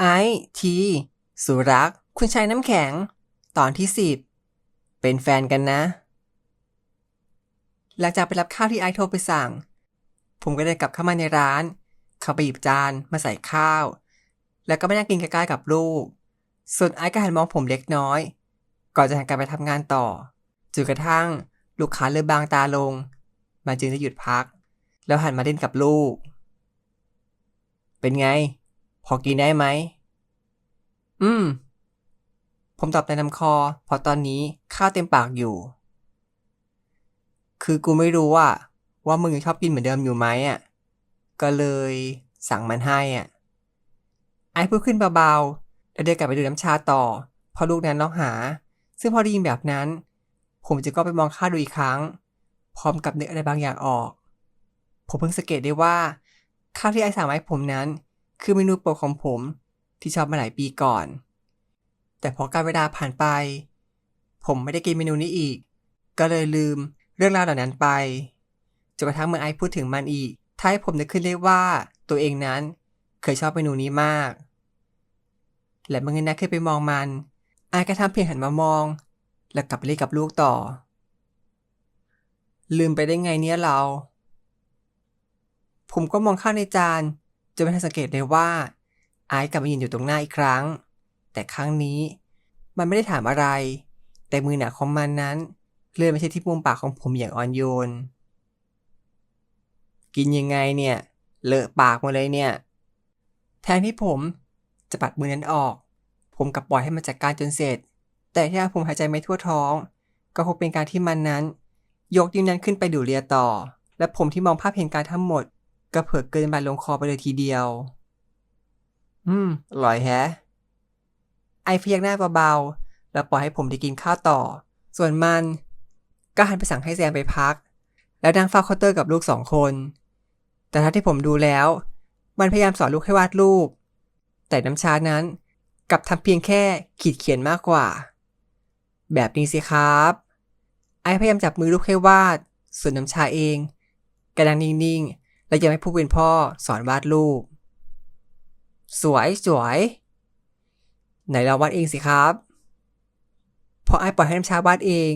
ไอที สุรักคุณชายน้ำแข็ง ตอนที่สิบ เป็นแฟนกันนะ หลังจากไปรับข้าวที่ไอโทรไปสั่ง ผมก็เดินกลับเข้ามาในร้าน เขาไปหยิบจานมาใส่ข้าว แล้วก็ไม่นั่งกินใกล้ๆกับลูก ส่วนไอก็หันมองผมเล็กน้อย ก่อนจะหันกลับไปทำงานต่อจนกระทั่งลูกค้าเริ่มบางตาลง มันจึงได้หยุดพัก แล้วหันมาเล่นกับลูก เป็นไง พอกินได้ไหม อืม ผมตอบในลำคอ เพราะตอนนี้ข้าวเต็มปากอยู่ คือกูไม่รู้อะว่ามึงยังชอบกินเหมือนเดิมอยู่ไหมอะ ก็เลยสั่งมันให้อะ ไอ้พูดขึ้นเบาๆ แล้วเดินกลับไปดูน้ำชาต่อ พอลูกนั้นร้องหา ซึ่งพอได้ยินแบบนั้น ผมจะก็ไปมองข้าวดูอีกครั้ง พร้อมกับนึกอะไรบางอย่างออก ผมเพิ่งสังเกตได้ว่าข้าวที่ไอ้สั่งมาให้ผมนั้น คือเมนูโปรดของผมที่ชอบมาหลายปีก่อน แต่พอการเวลาผ่านไป ผมไม่ได้กินเมนูนี้อีก ก็เลยลืมเรื่องราวเหล่านั้นไปจนกระทั่งเมื่อไอพูดถึงมันอีกท้ายผมนึกขึ้นได้ว่าตัวเองนั้นเคยชอบเมนูนี้มาก และเมื่อเงินนัขึ้นไปมองมันไอก็ทำเพียงหันมามอง แล้วกลับไปเล่นกับลูกต่อ ลืมไปได้ไงเนี่ยเรา ผมก็มองข้าวในจาน จนไม่ทันสังเกตเลยว่าไอซ์กลับมายืนอยู่ตรงหน้าอีกครั้ง แต่ครั้งนี้มันไม่ได้ถามอะไร แต่มือหนาของมันนั้นเลื่อนไปที่ที่มุมปากของผมอย่างอ่อนโยน กินยังไงเนี่ย เลอะปากหมาเลยเนี่ย แทนที่ผมจะปัดมือนั้นออก ผมกลับปล่อยให้มันจัดการจนเสร็จ แต่ถ้าผมหายใจไม่ทั่วท้อง ก็คงเป็นการที่มันนั้น ยกนิ้วนั้นขึ้นไปดูเลียต่อ และผมที่มองภาพเหตุการณ์ทั้งหมด ก็เผลอเกินบานลงคอไปเลยทีเดียว อืมอร่อยแฮะ ไอพยักหน้าเบาๆ แล้วปล่อยให้ผมได้กินข้าวต่อ ส่วนมัน ก็หันไปสั่งให้แซมไปพัก แล้วนั่งเฝ้าเคาน์เตอร์กับลูกสองคน แต่ถ้าที่ผมดูแล้ว มันพยายามสอนลูกให้วาดรูป แต่น้ำชานั้นกลับทำเพียงแค่ขีดเขียนมากกว่า แบบนี้สิครับ ไอพยายามจับมือลูกให้วาด ส่วนน้ำชาเองกำลังนิ่งๆ และยังให้ผู้เป็นพ่อสอนวาดรูป สวยสวย ไหนเราวาดเองสิครับ พอไอ้ปล่อยให้น้ำชาวาดเอง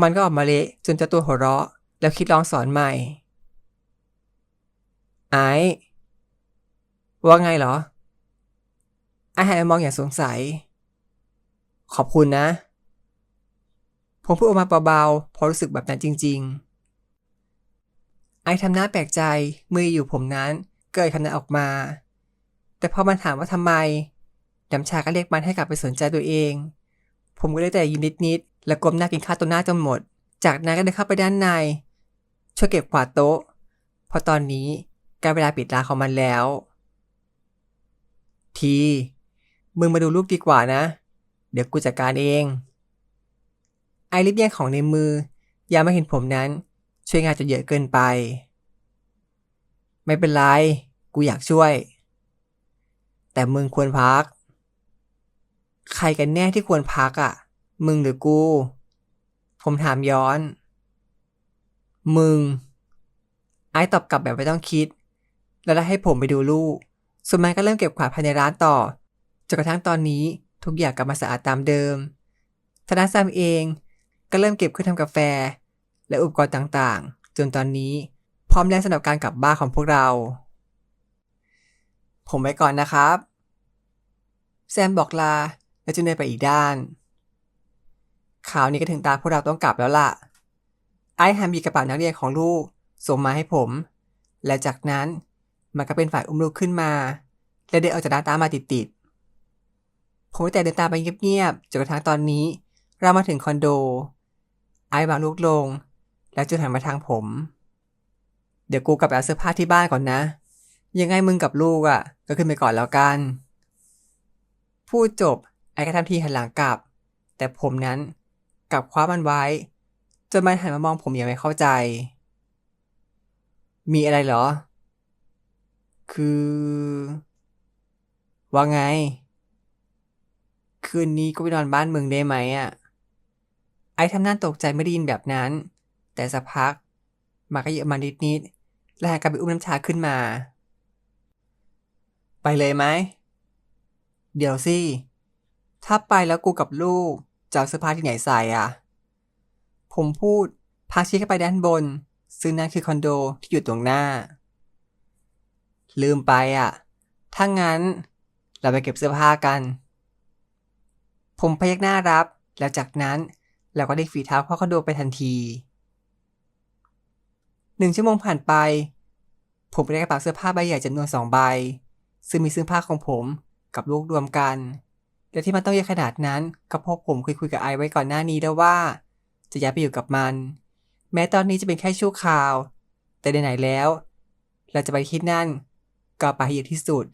มันก็ออกมาเละจนจะตัวหัวเราะ แล้วคิดลองสอนใหม่ ไอ้ว่าไงเหรอ ไอหันไปมองอย่างสงสัย ขอบคุณนะ ผมพูดออกมาเบาๆพราะรู้สึกแบบนั้นจริง ๆ ไอทำหน้าแปลกใจมืออยู่ผมนั้น เกิดคำนั้นออกมา แต่พอมันถามว่าทำไมน้ำชาก็เรียกมันให้กลับไปสนใจตัวเอง ผมก็ได้แต่ยิ้มนิดๆแล้วก้มหน้ากินข้าวตัวหน้าจนหมด จากนั้นก็เดินเข้าไปด้านใน ช่วยเก็บกวาดโต๊ะ เพราะตอนนี้ใกล้เวลาปิดร้านของมันแล้ว ที มึงมาดูลูกดีกว่านะ เดี๋ยวกูจัดการเอง ไอริบแย่งของในมืออย่ามาเห็นผมนั้น ช่วยงานจนเยอะเกินไป ไม่เป็นไร กูอยากช่วย แต่มึงควรพัก ใครกันแน่ที่ควรพักอะ่ะ มึงหรือกู ผมถามย้อน มึง ไอ้ตอบกลับแบบไม่ต้องคิด แล้วได้ให้ผมไปดูลูกส่วนมันก็เริ่มเก็บกวาดภายในร้านต่อจนกระทั่งตอนนี้ทุกอย่างกลับมาสะอาดตามเดิมทนายแซมเองก็เริ่มเก็บเครื่องทำกาแฟ และอุปกรณ์ต่างๆ จนตอนนี้พร้อมแล้วสำหรับการกลับบ้านของพวกเรา ผมไปก่อนนะครับ แซมบอกลาแล้วจึงเดินไปอีกด้านข่าวนี้ก็ถึงตาพวกเราต้องกลับแล้วล่ะ ไอ้ฮัมมีกระเป๋านักเรียนของลูกส่งมาให้ผม และจากนั้นมันก็เป็นฝ่ายอุ้มลูกขึ้นมา และเดินออกจากร้านตามมาติดๆ ผมแต่เดินตามไปเงียบๆจนกระทั่งตอนนี้ เรามาถึงคอนโด ไอ้วางลูกลง แล้วจึงหันมาทางผม เดี๋ยวกูกลับไปเอาเสื้อผ้าที่บ้านก่อนนะ ยังไงมึงกับลูกอะ ก็ขึ้นไปก่อนแล้วกัน พูดจบไอ้ก็ทำทีหันหลังกลับ แต่ผมนั้นกลับคว้ามันไว้ จนมันหันมามองผมอย่างไม่เข้าใจ มีอะไรเหรอ คือ ว่าไง คืนนี้ก็ไปนอนบ้านมึงได้ไหมอะไอ้ทำหน้าตกใจไม่ได้ยินแบบนั้น แต่สักพักมาก็เยอะมานิดๆแล้วหันกลับไปอุ้มน้ำชาขึ้นมา ไปเลยไหม เดี๋ยวสิ ถ้าไปแล้วกูกับลูกจะเอาเสื้อผ้าที่ไหนใส่อะ ผมพูดพาชี้เข้าไปด้านบน ซึ่งนั่นคือคอนโดที่อยู่ตรงหน้า ลืมไปอะ ถ้างั้นเราไปเก็บเสื้อผ้ากัน ผมพยักหน้ารับ แล้วจากนั้นเราก็ได้ฝีเท้าเข้าคอนโดไปทันที หนึ่งชั่วโมงผ่านไป ผมได้กระเป๋าเสื้อผ้าใบใหญ่จำนวนสองใบ ซึ่งมีเสื้อผ้าของผมกับลูกรวมกัน และที่มันต้องเยอะขนาดนั้นก็เพราะผมเคยคุยกับไอไว้ก่อนหน้านี้แล้วว่า จะย้ายไปอยู่กับมัน แม้ตอนนี้จะเป็นแค่ชั่วคราว แต่ไหนๆแล้ว เราจะไปที่นั่นก็ไปให้เยอะที่สุด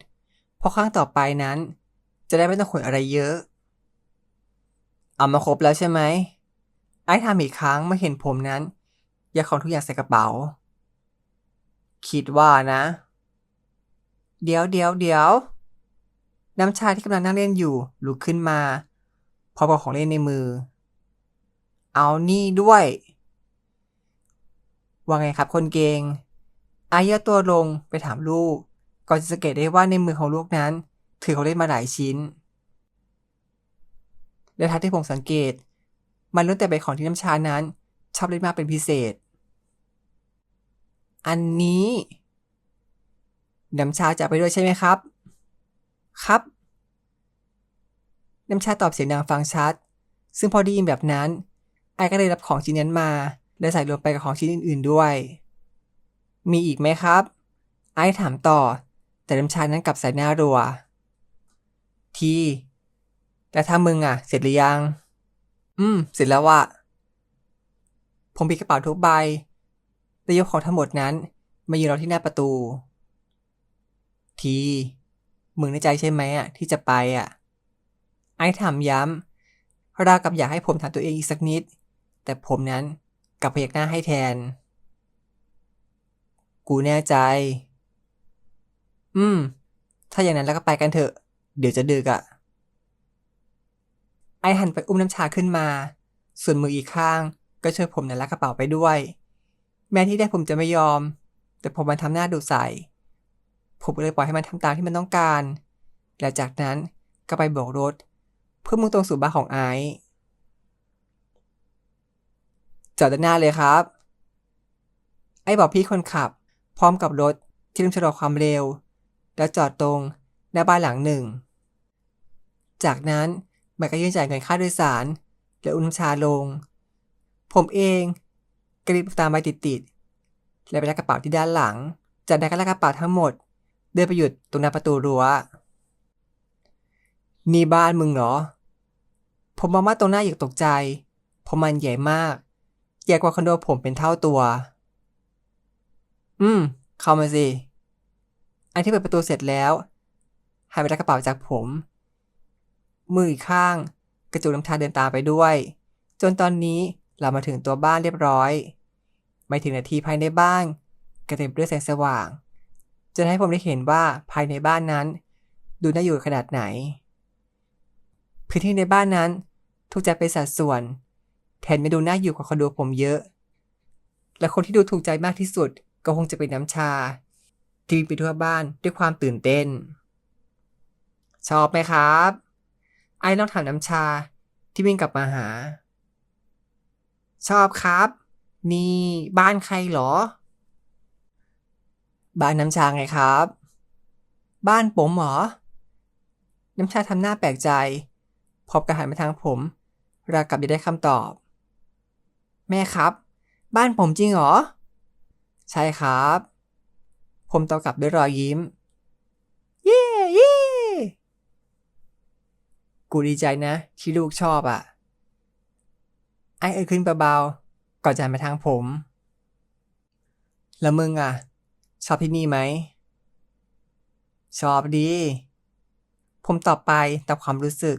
เพราะครั้งต่อไปนั้น จะได้ไม่ต้องขนอะไรเยอะ เอามาครบแล้วใช่ไหมไอ้ทำอีกครั้งเมื่อเห็นผมนั้นยัดของทุกอย่างใส่กระเป๋า คิดว่านะ เดี๋ยวเดี๋ยวเดี๋ยว น้ำชาที่กำลังนั่งเล่นอยู่ลุกขึ้นมาพร้อมกับของเล่นในมือ เอานี่ด้วย ว่าไงครับคนเกงอายย่อตัวลงไปถามลูก ก่อนจะสังเกตได้ว่าในมือของลูกนั้น ถือของเล่นมาหลายชิ้น และทักที่ผมสังเกต มันล้วนแต่เป็นของที่น้ำชานั้นชอบเล่นมากเป็นพิเศษ อันนี้ น้ำชาจะไปด้วยใช่ไหมครับ ครับ น้ำชาตอบเสียงดังฟังชัด ซึ่งพอได้ยินแบบนั้น ไอ้ก็เลยรับของชิ้นนั้นมา และใส่รวมไปกับของชิ้นอื่น ๆด้วย มีอีกไหมครับ ไอ้ถามต่อ แต่น้ำชานั้นกลับใส่หน้ารัว ทีแต่ถ้ามึงอะ เสร็จหรือยัง อืม เสร็จแล้วว่ะผมปิดกระเป๋าทุกใบ และยกของทั้งหมดนั้น มายืนรอที่หน้าประตู ที มึงในใจใช่ไหมอะที่จะไปอะ ไอ้ถามย้ำราวกับอยากให้ผมถามตัวเองอีกสักนิด แต่ผมนั้นกลับพยักหน้าให้แทน กูแน่ใจ อืม ถ้าอย่างนั้นแล้วก็ไปกันเถอะ เดี๋ยวจะดึกอะ ไอหันไปอุ้มน้ำชาขึ้นมา ส่วนมืออีกข้างก็ช่วยผมนั้นลักกระเป๋าไปด้วย แม้ที่ได้ผมจะไม่ยอม แต่ผมมันทำหน้าดุใส่ ผมเลยปล่อยให้มันทำตามที่มันต้องการ และจากนั้นก็ไปโบกรถ เพื่อมุ่งตรงสู่บ้านของไอซ์จอดด้านหน้าเลยครับ ไอ้บอกพี่คนขับ พร้อมกับรถที่เริ่มชะลอความเร็ว แล้วจอดตรงหน้าบ้านหลังหนึ่ง จากนั้นมันก็ยื่นจ่ายเงินค่าโดยสาร และอุ้มชาลง ผมเอง กรีบตามไปติดๆและไปรับกระเป๋าที่ด้านหลัง จากนั้นก็ลากกระเป๋าทั้งหมด เดินไปหยุดตรงหน้าประตูรั้วนี่บ้านมึงเหรอ ผมมองว่าตรงหน้าอย่างตกใจ เพราะมันใหญ่มาก ใหญ่กว่าคอนโดผมเป็นเท่าตัว อืม เข้ามาสิ อันที่เปิดประตูเสร็จแล้วหันไปรับกระเป๋าจากผม มืออีกข้าง กระจุกน้ำชาเดินตามไปด้วย จนตอนนี้เรามาถึงตัวบ้านเรียบร้อย ไม่ถึงนาทีภายในบ้านกระเต็มด้วยแสงสว่างจะให้ผมได้เห็นว่าภายในบ้านนั้น ดูน่าอยู่ขนาดไหน พื้นที่ในบ้านนั้นถูกจัดเป็นสัดส่วน แทนไม่ดูน่าอยู่กว่าคอนโดผมเยอะ และคนที่ดูถูกใจมากที่สุดก็คงจะเป็นน้ำชา ที่วิ่งไปทั่วบ้านด้วยความตื่นเต้น ชอบไหมครับ ไอ้ลองถามน้ำชาที่วิ่งกลับมาหา ชอบครับ นี่บ้านใครเหรอ บ้านน้ำชาไงครับ บ้านผมเหรอ น้ำชาทำหน้าแปลกใจพบกระหันมาทางผมราวกับจะได้คำตอบ แม่ครับ บ้านผมจริงเหรอ ใช่ครับ ผมตอบกลับด้วยรอยยิ้ม เย้เย้กูดีใจนะ ที่ลูกชอบอะ่ะ ไอเอ่ยขึ้นเบาๆ ก่อนจะหันมาทางผม แล้วมึงอะ ชอบที่นี่ไหม ชอบดี ผมตอบไปตามความรู้สึก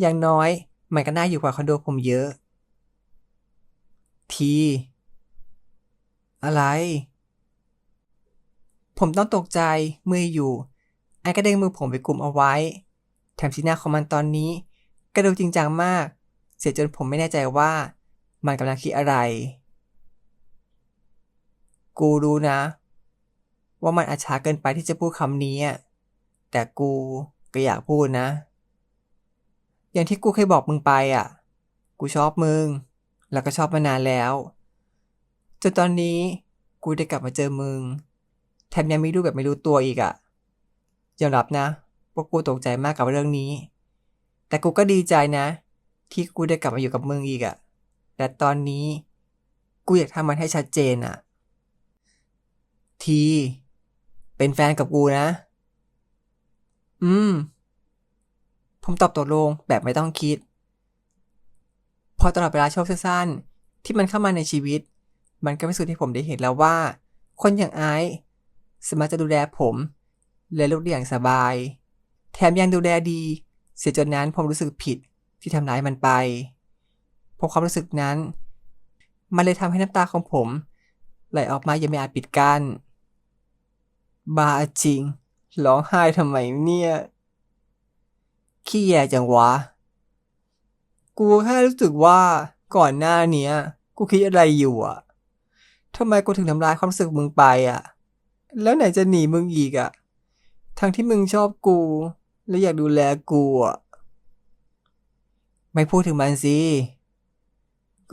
อย่างน้อยมันก็น่าอยู่กว่าคอนโดผมเยอะ ที อะไร ผมต้องตกใจเมื่ออยู่ไอ้ก็เด้งมือผมไปกลุ่มเอาไว้ แถมสีหน้าของมันตอนนี้ ก็ดูจริงจังมาก เสียจนผมไม่แน่ใจว่า มันกำลังคิดอะไร กูรู้นะ ว่ามันอาช้าเกินไปที่จะพูดคำนี้อะแต่กูก็อยากพูดนะ อย่างที่กูเคยบอกมึงไปอะ กูชอบมึง แล้วก็ชอบมานานแล้วจนตอนนี้กูได้กลับมาเจอมึง แถมยังมีรูปแบบไม่รู้ตัวอีกอะยอมรับนะว่ากูตกใจมากกับเรื่องนี้ แต่กูก็ดีใจนะ ที่กูได้กลับมาอยู่กับมึงอีกอะ แต่ตอนนี้ กูอยากทำมันให้ชัดเจนอะที เป็นแฟนกับกูนะ อืม ผมตอบตกลงแบบไม่ต้องคิด พอตลอดเวลาช่วงสั้นๆที่มันเข้ามาในชีวิต มันก็พิสูจน์ให้ผมได้เห็นแล้วว่า คนอย่างไอซ์สามารถจะดูแลผมและลูกได้อย่างสบาย แถมยังดูแลดี เสียจนนั้นผมรู้สึกผิดที่ทำร้ายมันไป พราะความรู้สึกนั้น มันเลยทำให้น้ำตาของผม ไหลออกมายังไม่อาจปิดกัน้นบาจริง ร้องไห้ทำไมเนี่ย ขี้แยจังวะ กูแค่รู้สึกว่าก่อนหน้าเนี้ย กูคิดอะไรอยู่อะทำไมกูถึงทำร้ายความรู้สึกมึงไปอะแล้วไหนจะหนีมึงอีกอะทั้งที่มึงชอบกู และอยากดูแลกูอะไม่พูดถึงมันสิ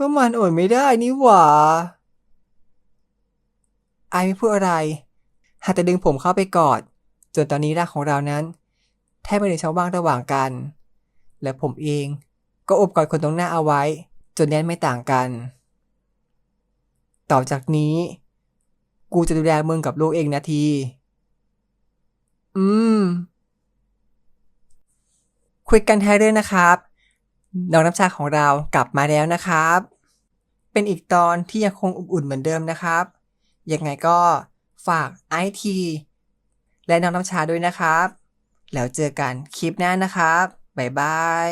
ก็มันอดไม่ได้นี่หว่า ไอไม่พูดอะไร หากแต่ดึงผมเข้าไปกอด จนตอนนี้ร่างของเรานั้น แทบไม่ได้ช่องว่างระหว่างกัน และผมเองก็อบกอดคนตรงหน้าเอาไว้ จนแน่นไม่ต่างกัน ต่อจากนี้ กูจะดูแลมึงกับลูกเองนะที อืม คุยกันแท้เรื่องนะครับ น้องน้ำชาของเรากลับมาแล้วนะครับ เป็นอีกตอนที่ยังคงอบอุ่นเหมือนเดิมนะครับ ยังไงก็ฝากไอทีและน้องน้ำชาด้วยนะครับ แล้วเจอกันคลิปหน้านะครับ บ๊ายบาย